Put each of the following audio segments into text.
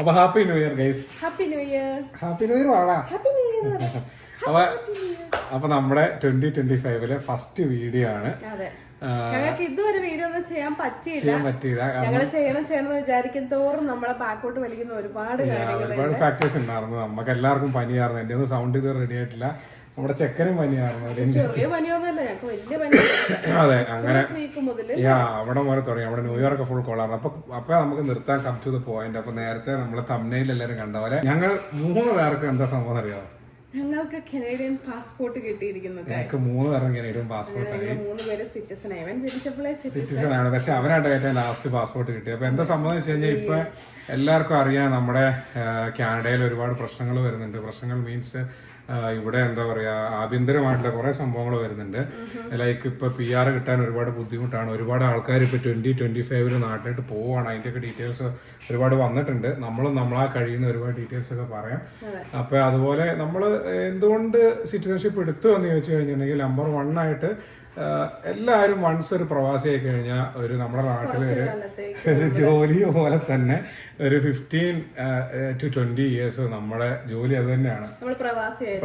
അപ്പൊ happy new year guys. Happy new year. Happy new year വാടാ happy new year. അപ്പൊ അപ്പൊ നമ്മുടെ ട്വന്റി ട്വന്റി ഫൈവിലെ ഫസ്റ്റ് വീഡിയോ ആണ് ഞങ്ങൾക്ക് ഇതുവരെ വീഡിയോ ഒന്നും ചെയ്യാൻ പറ്റിയില്ല. ഞങ്ങൾ ചെയ്യണം ചെയ്യണം എന്ന് വിചാരിക്കും തോറും നമ്മളെ ബാക്കോട്ട് വലിക്കുന്ന ഒരുപാട് കാര്യങ്ങൾ ഒരുപാട് ഫാക്ടേഴ്സ് ഉണ്ടായിരുന്നു. നമുക്ക് എല്ലാവർക്കും പനിയായിരുന്നു. എന്റെ ഒന്നും സൗണ്ട് ഇത് റെഡി ആയിട്ടില്ല. നമ്മുടെ ചെക്കനും പനിയായിരുന്നു ചെറിയ പനിയൊന്നുമല്ല ഞങ്ങൾക്ക് വലിയ പനി അതെ അങ്ങനെ വീക്ക് മുതൽ. യാ അവിടെ മുതൽ തുടങ്ങി. അവിടെ ന്യൂയോർക്ക് ഫുൾ കോളാണ് അപ്പൊ അപ്പൊ നമുക്ക് നിർത്താൻ കം ടു ദ പോയിന്റ് അപ്പൊ നേരത്തെ നമ്മൾ തമ്മനയിൽ എല്ലാവരും കണ്ട പോലെ ഞങ്ങൾ മൂന്ന് പേർക്ക് എന്താ സംഭവം അറിയാമോ ഞങ്ങൾക്ക് കനേഡിയൻ പാസ്പോർട്ട് കിട്ടിയിരിക്കുന്നു guys. ഞങ്ങൾക്ക് മൂന്ന് പേരും കനേഡിയൻ പാസ്പോർട്ട് മൂന്ന് പേര് സിറ്റിസൺ ആയി. അവൻ ജനിച്ചപ്പോഴേ സിറ്റിസൺ സിറ്റിസൺ ആണ്. പക്ഷെ അവനായിട്ട് ഏറ്റവും ലാസ്റ്റ് പാസ്പോർട്ട് കിട്ടി. അപ്പൊ എന്താ സംഭവം വെച്ച് കഴിഞ്ഞാൽ ഇപ്പൊ എല്ലാവർക്കും അറിയാം നമ്മുടെ കാനഡയിൽ ഒരുപാട് പ്രശ്നങ്ങൾ വരുന്നുണ്ട്. പ്രശ്നങ്ങൾ മീൻസ് ഇവിടെ എന്താ പറയാ ആഭ്യന്തരമായിട്ടുള്ള കുറെ സംഭവങ്ങൾ വരുന്നുണ്ട്. ലൈക്ക് ഇപ്പൊ പി ആർ കിട്ടാൻ ഒരുപാട് ബുദ്ധിമുട്ടാണ്. ഒരുപാട് ആൾക്കാർ ഇപ്പൊ ട്വന്റി ട്വന്റി ഫൈവിൽ നാട്ടിലോട്ട് പോവാണ്. അതിന്റെയൊക്കെ ഡീറ്റെയിൽസ് ഒരുപാട് വന്നിട്ടുണ്ട്. നമ്മളും നമ്മളാ കഴിയുന്ന ഒരുപാട് ഡീറ്റെയിൽസ് ഒക്കെ പറയാം. അപ്പൊ അതുപോലെ നമ്മൾ എന്തുകൊണ്ട് സിറ്റിസൺഷിപ്പ് എടുത്തു എന്ന് ചോദിച്ചു കഴിഞ്ഞിട്ടുണ്ടെങ്കിൽ നമ്പർ വൺ ആയിട്ട് എല്ലാവരും വൺസ് ഒരു പ്രവാസിയായി കഴിഞ്ഞാൽ ഒരു നമ്മുടെ നാട്ടിൽ ഒരു ജോലി പോലെ തന്നെ ഒരു ഫിഫ്റ്റീൻ ടു ട്വന്റി ഇയേഴ്സ് നമ്മുടെ ജോലി അത് തന്നെയാണ്.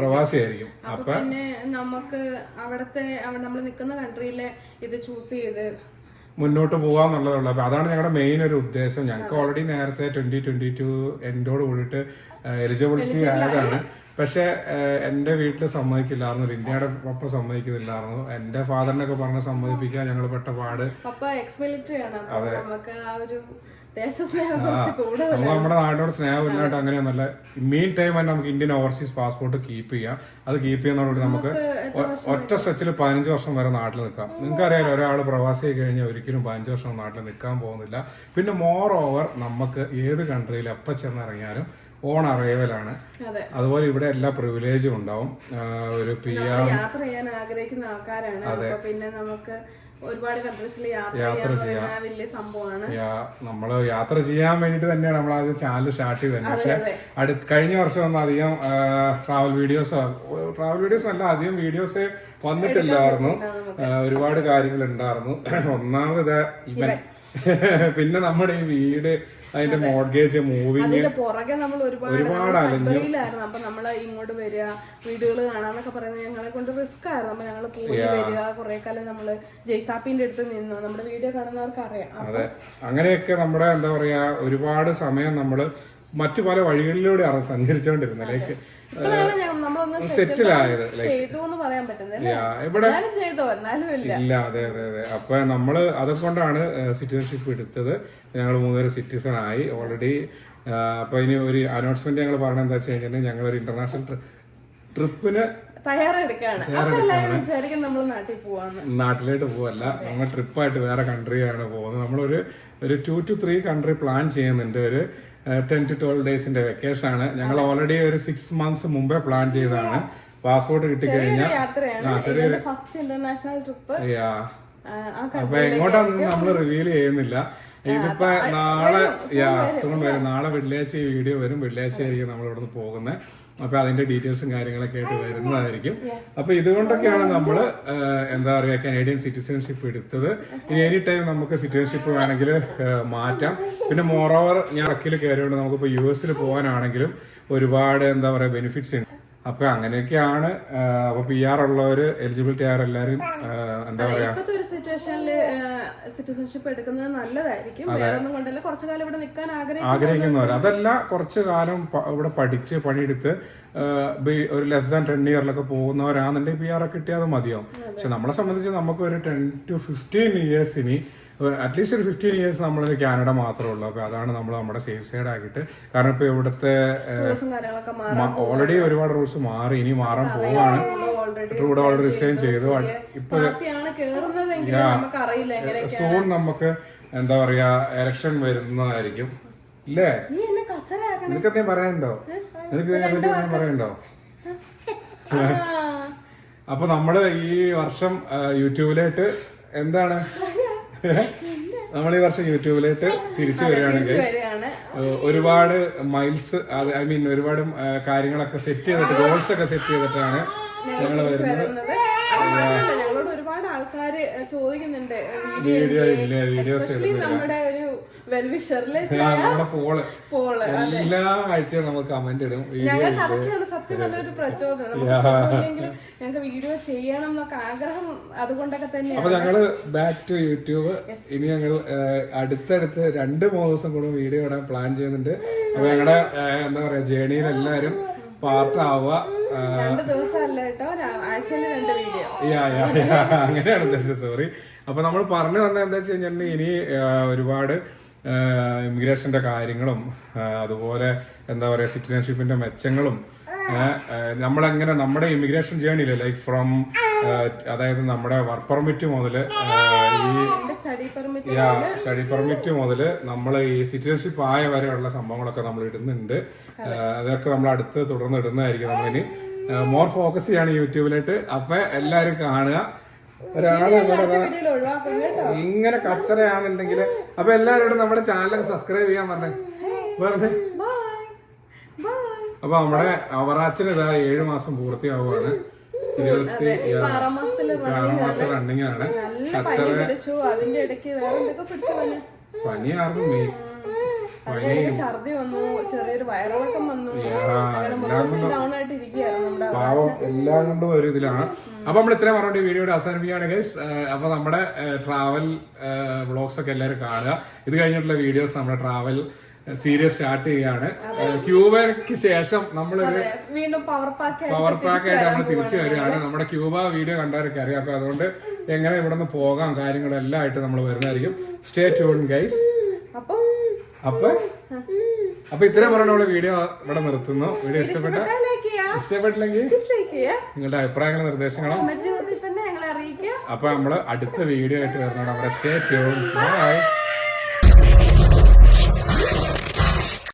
പ്രവാസിയായിരിക്കും. അപ്പൊ പിന്നെ നമുക്ക് അവിടത്തെ നമ്മൾ നിൽക്കുന്ന കൺട്രിയിലെ ഇത് ചൂസ് ചെയ്ത് മുന്നോട്ട് പോകാന്നുള്ളതുള്ളൂ അപ്പൊ അതാണ് ഞങ്ങളുടെ മെയിൻ ഒരു ഉദ്ദേശം. ഞങ്ങൾക്ക് ഓൾറെഡി നേരത്തെ ട്വന്റി ട്വന്റി ടു എൻഡോട് കൂടിയിട്ട് എലിജിബിലിറ്റി ആയതാണ്. പക്ഷെ എന്റെ വീട്ടിൽ സമ്മതിക്കില്ലായിരുന്നു. ഇന്ത്യയുടെ പപ്പ സമ്മതിക്കുന്നില്ലായിരുന്നു. എന്റെ ഫാദറിനൊക്കെ പറഞ്ഞ് സമ്മതിപ്പിക്കാൻ ഞങ്ങൾ പെട്ട പാട്. അതെ. നമുക്ക് നമ്മുടെ നാട്ടിനോട് സ്നേഹമില്ലാണ്ട് അങ്ങനെയൊന്നല്ല മീൻ ടൈം തന്നെ നമുക്ക് ഇന്ത്യൻ ഓവർസീസ് പാസ്പോർട്ട് കീപ്പ് ചെയ്യാം. അത് കീപ്പ് ചെയ്യുന്നതോടുകൂടി നമുക്ക് ഒറ്റ സ്ട്രെച്ചിൽ പതിനഞ്ച് വർഷം വരെ നാട്ടിൽ നിൽക്കാം. നിങ്ങൾക്ക് അറിയാലോ ഒരാൾ പ്രവാസി കഴിഞ്ഞാൽ ഒരിക്കലും പതിനഞ്ച് വർഷം നാട്ടിൽ നിൽക്കാൻ പോകുന്നില്ല. പിന്നെ മോർ ഓവർ നമുക്ക് ഏത് കൺട്രിയിൽ എപ്പോൾ ചെന്നിറങ്ങിയാലും ഓൺ അറൈവലാണ്. അതെ. അതുപോലെ ഇവിടെ എല്ലാ പ്രിവിലേജും ഉണ്ടാവും. ഒരു പി ആർ യാത്ര ചെയ്യാൻ ആഗ്രഹിക്കുന്ന ആൾക്കാരാണ്. പിന്നെ നമുക്ക് ഒരുപാട് കൺട്രീസിൽ യാത്ര ചെയ്യാൻ വലിയ സംഭവമാണ്. നമ്മൾ യാത്ര ചെയ്യാൻ വേണ്ടിട്ട് തന്നെയാണ് നമ്മൾ ആദ്യം ചാനൽ സ്റ്റാർട്ട് ചെയ്തത്. പക്ഷെ. അടുത്ത കഴിഞ്ഞ വർഷം ഒന്നും അധികം ട്രാവൽ വീഡിയോസ് ട്രാവൽ വീഡിയോസ് അല്ല അധികം വീഡിയോസ് വന്നിട്ടില്ലായിരുന്നു. ഒരുപാട് കാര്യങ്ങൾ ഉണ്ടായിരുന്നു. ഒന്നാമത് ഇവൻ. പിന്നെ നമ്മുടെ ഈ വീട് അതിന്റെ മോഡ്ഗേജ് മൂവിങ് അതിന്റെ പുറകെ നമ്മൾ ഒരുപാട് ഒരുപാട് അലഞ്ഞു. ഫെബ്രുവരിയിലായിരുന്നു അപ്പൊ നമ്മൾ ഇങ്ങോട്ട് വരിക വീടുകൾ കാണാന്നൊക്കെ പറയുന്നത് ഞങ്ങളെ കൊണ്ട് റിസ്ക് ആയിരുന്നു. അപ്പൊ ഞങ്ങൾ പോയി വരിക കുറെ കാലം നമ്മൾ ജയ്സാപ്പിന്റെ അടുത്ത് നിന്നു. നമ്മുടെ വീഡിയോ കാണുന്നവർക്ക് അറിയാം അതെ. അങ്ങനെയൊക്കെ നമ്മുടെ എന്താ പറയാ ഒരുപാട് സമയം നമ്മൾ മറ്റു പല വഴികളിലൂടെ സഞ്ചരിച്ചോണ്ടിരുന്നു സഞ്ചരിച്ചുകൊണ്ടിരുന്നത് ലൈക്ക് ഇല്ല. അതെ അതെ അതെ. അപ്പൊ നമ്മൾ അതുകൊണ്ടാണ് സിറ്റിസൺഷിപ്പ് എടുത്തത്. ഞങ്ങൾ മൂന്നര സിറ്റിസൺ ആയി ഓൾറെഡി അപ്പൊ ഇനി ഒരു അനൗൺസ്മെന്റ് ഞങ്ങൾ പറഞ്ഞ എന്താ വെച്ച് കഴിഞ്ഞാൽ ഞങ്ങൾ ഒരു ഇന്റർനാഷണൽ ട്രിപ്പിന് തയ്യാറെടുക്കാണ്. നാട്ടിലേക്ക് പോവല്ല. നമ്മൾ ട്രിപ്പായിട്ട് വേറെ കൺട്രിയാണ് പോകുന്നത്. നമ്മളൊരു ഒരു two to three country plan ചെയ്യുന്നുണ്ട്. ഒരു ടെൻ ടു ട്വൽവ് ഡേയ്സിന്റെ വെക്കേഷൻ ആണ്. ഞങ്ങൾ ഓൾറെഡി ഒരു സിക്സ് മന്ത്സ് മുമ്പേ പ്ലാൻ ചെയ്തതാണ്. പാസ്പോർട്ട് കിട്ടിക്കഴിഞ്ഞാൽ അപ്പൊ എങ്ങോട്ടാണെന്ന് നമ്മൾ റിവീൽ ചെയ്യുന്നില്ല. ഇതിപ്പോ നാളെ യാ സുഖം വരും. നാളെ വെള്ളിയാഴ്ച ഈ വീഡിയോ വരും. വെള്ളിയാഴ്ച ആയിരിക്കും നമ്മൾ ഇവിടെ നിന്ന് പോകുന്നത്. അപ്പൊ അതിന്റെ ഡീറ്റെയിൽസും കാര്യങ്ങളൊക്കെ ആയിട്ട് വരുന്നതായിരിക്കും. അപ്പൊ ഇതുകൊണ്ടൊക്കെയാണ് നമ്മൾ എന്താ പറയാ കനേഡിയൻ സിറ്റിസൺഷിപ്പ് എടുത്തത്. ഇനി എനി ടൈം നമുക്ക് സിറ്റിസൺഷിപ്പ് വേണമെങ്കിൽ മാറ്റാം. പിന്നെ മോറോവർ ഞാൻ അക്കിൽ കയറിയോണ്ട് നമുക്കിപ്പോ യു എസിൽ പോകാനാണെങ്കിലും ഒരുപാട് എന്താ പറയാ ബെനിഫിറ്റ്സ് ഉണ്ട്. അപ്പൊ അങ്ങനെയൊക്കെയാണ് അപ്പൊ പി ആർ ഉള്ളവര് എലിജിബിലിറ്റി ആർ എല്ലാരും എന്താ പറയാ? ഒരു സിറ്റുവേഷനിൽ സിറ്റിസൺഷിപ്പ് എടുക്കുന്നത് നല്ലതായിരിക്കും. കൊണ്ടല്ല. കുറച്ചു കാലം ഇവിടെ നിൽക്കാൻ ആഗ്രഹിക്കുന്നവർ അതല്ല കുറച്ചു കാലം ഇവിടെ പഠിച്ച് പണിയെടുത്ത് ഒരു ലെസ് ദാൻ ടെൻ ഇയറിലൊക്കെ പോകുന്നവരാണെന്നുണ്ടെങ്കിൽ പി ആർ ഒക്കെ കിട്ടിയാൽ അത് മതിയാവും. പക്ഷെ നമ്മളെ സംബന്ധിച്ച് നമുക്ക് ഒരു ടെൻ ടു ഫിഫ്റ്റീൻ ഇയേഴ്സ് ഇനി അറ്റ്ലീസ്റ്റ് ഒരു ഫിഫ്റ്റീൻ ഇയേഴ്സ് നമ്മൾ കാനഡ മാത്രമേ ഉള്ളൂ. അപ്പൊ അതാണ് നമ്മൾ നമ്മുടെ സേഫ് സൈഡ് ആക്കിയിട്ട്. കാരണം ഇപ്പൊ ഇവിടുത്തെ ഓൾറെഡി ഒരുപാട് റൂൾസ് മാറി. ഇനി മാറാൻ പോവാണ് റൂഡ് ട്രൂഡ് ഓൾറെഡി റിസൈൻ ചെയ്തു. ഇപ്പൊ സോൺ നമുക്ക് എന്താ പറയാ എലക്ഷൻ വരുന്നതായിരിക്കും. ഇല്ലേ? നിനക്ക് അത്യാവശ്യം പറയാനുണ്ടോ? നിനക്ക് പറയണ്ടോ അപ്പൊ നമ്മൾ ഈ വർഷം യൂട്യൂബിലായിട്ട് എന്താണ്? നമ്മൾ ഈ വർഷം യൂട്യൂബിലേക്ക് തിരിച്ചു വരികയാണെങ്കിൽ ഒരുപാട് മൈൽസ് ഐ മീൻ ഒരുപാട് കാര്യങ്ങളൊക്കെ സെറ്റ് ചെയ്തിട്ട് ഗോൾസ് ഒക്കെ സെറ്റ് ചെയ്തിട്ടാണ് ഞങ്ങൾ വരുന്നത്. ഒരുപാട് ആൾക്കാർ ചോദിക്കുന്നുണ്ട് വീഡിയോ എസ്പെഷ്യലി നമ്മുടെ ഒരു വെൽവിഷറിലെ പോൾ. എല്ലാ ആഴ്ചയും നമുക്ക് കമന്റ് ഇടും. ഞങ്ങൾ ഞങ്ങൾക്ക് അതൊക്കെയാണ് സത്യം നല്ലൊരു പ്രചോദനം. ഞങ്ങൾക്ക് വീഡിയോ ചെയ്യണം എന്നൊക്കെ ആഗ്രഹം അതുകൊണ്ടൊക്കെ തന്നെ അപ്പൊ ഞങ്ങൾ ബാക്ക് ടു യൂട്യൂബ് ഇനി ഞങ്ങൾ അടുത്തടുത്ത് രണ്ട് മൂന്ന് ദിവസം കൂടെ വീഡിയോ ഇടാൻ പ്ലാൻ ചെയ്യുന്നുണ്ട്. അപ്പൊ ഞങ്ങളുടെ എന്താ പറയാ ജേണിയിൽ എല്ലാവരും പാർട്ട് ആവുക ഏഹ്, രണ്ട് ദിവസമല്ല കേട്ടോ ആഴ്ചയിൽ രണ്ട് വീഡിയോ യാ, യാ, യാ. അങ്ങനെയാണ് ഉദ്ദേശിച്ചത് സോറി അപ്പൊ നമ്മൾ പറഞ്ഞു വന്നത് എന്താ വെച്ച് കഴിഞ്ഞാൽ ഇനി ഒരുപാട് ഇമിഗ്രേഷന്റെ കാര്യങ്ങളും അതുപോലെ എന്താ പറയാ സിറ്റിസൺഷിപ്പിന്റെ മെച്ചങ്ങളും നമ്മളെങ്ങനെ നമ്മുടെ ഇമിഗ്രേഷൻ ജേണിയിൽ ലൈക്ക് ഫ്രം അതായത് നമ്മുടെ വർക്ക് പെർമിറ്റ് മുതൽ ഈ സ്റ്റഡി പെർമിറ്റ് മുതൽ സ്റ്റഡി പെർമിറ്റ് മുതൽ നമ്മൾ ഈ സിറ്റിസൺഷിപ്പ് ആയ വരെയുള്ള സംഭവങ്ങളൊക്കെ നമ്മൾ ഇടുന്നുണ്ട്. അതൊക്കെ നമ്മൾ അടുത്ത് തുടർന്ന് ഇടുന്നതായിരിക്കും നമ്മളിനി. മോർ ഫോക്കസ് ചെയ്യാണ് യൂട്യൂബിലായിട്ട് അപ്പൊ എല്ലാരും കാണുക. ഒരാളെ ഇങ്ങനെ കച്ചറയാണെന്നുണ്ടെങ്കിൽ അപ്പൊ എല്ലാവരോടും നമ്മുടെ ചാനൽ സബ്സ്ക്രൈബ് ചെയ്യാൻ പറഞ്ഞേ. പറഞ്ഞേ. അപ്പൊ നമ്മുടെ അവറാച്ചിന് ഇതാ ഏഴു മാസം പൂർത്തിയാവുകയാണ് ആറാം മാസത്തിൽ ആറാം മാസം റണ്ണിങ് ആണ്. നല്ല പനി പിടിച്ചു. അതിന്റെ ഇടയ്ക്ക് വേറെ എന്തൊക്കെ പിടിച്ചു പനി? പനി ആർക്കും ഛർദി വന്നു ചെറിയൊരു വയറിളക്കം വന്നു. ഡൗൺ ആയിട്ട് ഇരിക്കുകയായിരുന്നു നമ്മുടെ പാവം എല്ലാം കൊണ്ടും ഒരു ഇതിലാണ്. അപ്പൊ നമ്മൾ ഇത്രയും പറഞ്ഞിട്ട് വീഡിയോയുടെ അവസാനിപ്പിക്കുകയാണ് ഗൈസ് അപ്പൊ നമ്മുടെ ട്രാവൽ വ്ളോഗ്സ് ഒക്കെ എല്ലാവരും കാണുക. ഇത് കഴിഞ്ഞിട്ടുള്ള വീഡിയോസ് നമ്മുടെ ട്രാവൽ സീരീസ് സ്റ്റാർട്ട് ചെയ്യാണ്. ക്യൂബയ്ക്ക് ശേഷം നമ്മളൊരു വീണ്ടും പവർ പാക്ക് പവർ പാക്ക് ആയിട്ട് നമ്മൾ തിരിച്ചു വരികയാണ്. നമ്മുടെ ക്യൂബ വീഡിയോ കണ്ടവരൊക്കെ അറിയാം. അപ്പൊ അതുകൊണ്ട് എങ്ങനെ ഇവിടെ നിന്ന് പോകാം കാര്യങ്ങളെല്ലാം ആയിട്ട് നമ്മൾ വരുന്നതായിരിക്കും. സ്റ്റേ ട്യൂൺ ഗൈസ് അപ്പൊ? അപ്പൊ? അപ്പൊ ഇത്രയും പറഞ്ഞ നമ്മൾ വീഡിയോ ഇവിടെ നിർത്തുന്നു. വീഡിയോ ഇഷ്ടപ്പെട്ട? ഇഷ്ടപ്പെട്ടില്ലെങ്കിൽ നിങ്ങളുടെ അഭിപ്രായങ്ങളും നിർദ്ദേശങ്ങളും അപ്പൊ നമ്മൾ അടുത്ത വീഡിയോ ആയിട്ട് വരുന്നതാണ് നമ്മുടെ സ്റ്റേ ട്യൂൺ ബൈ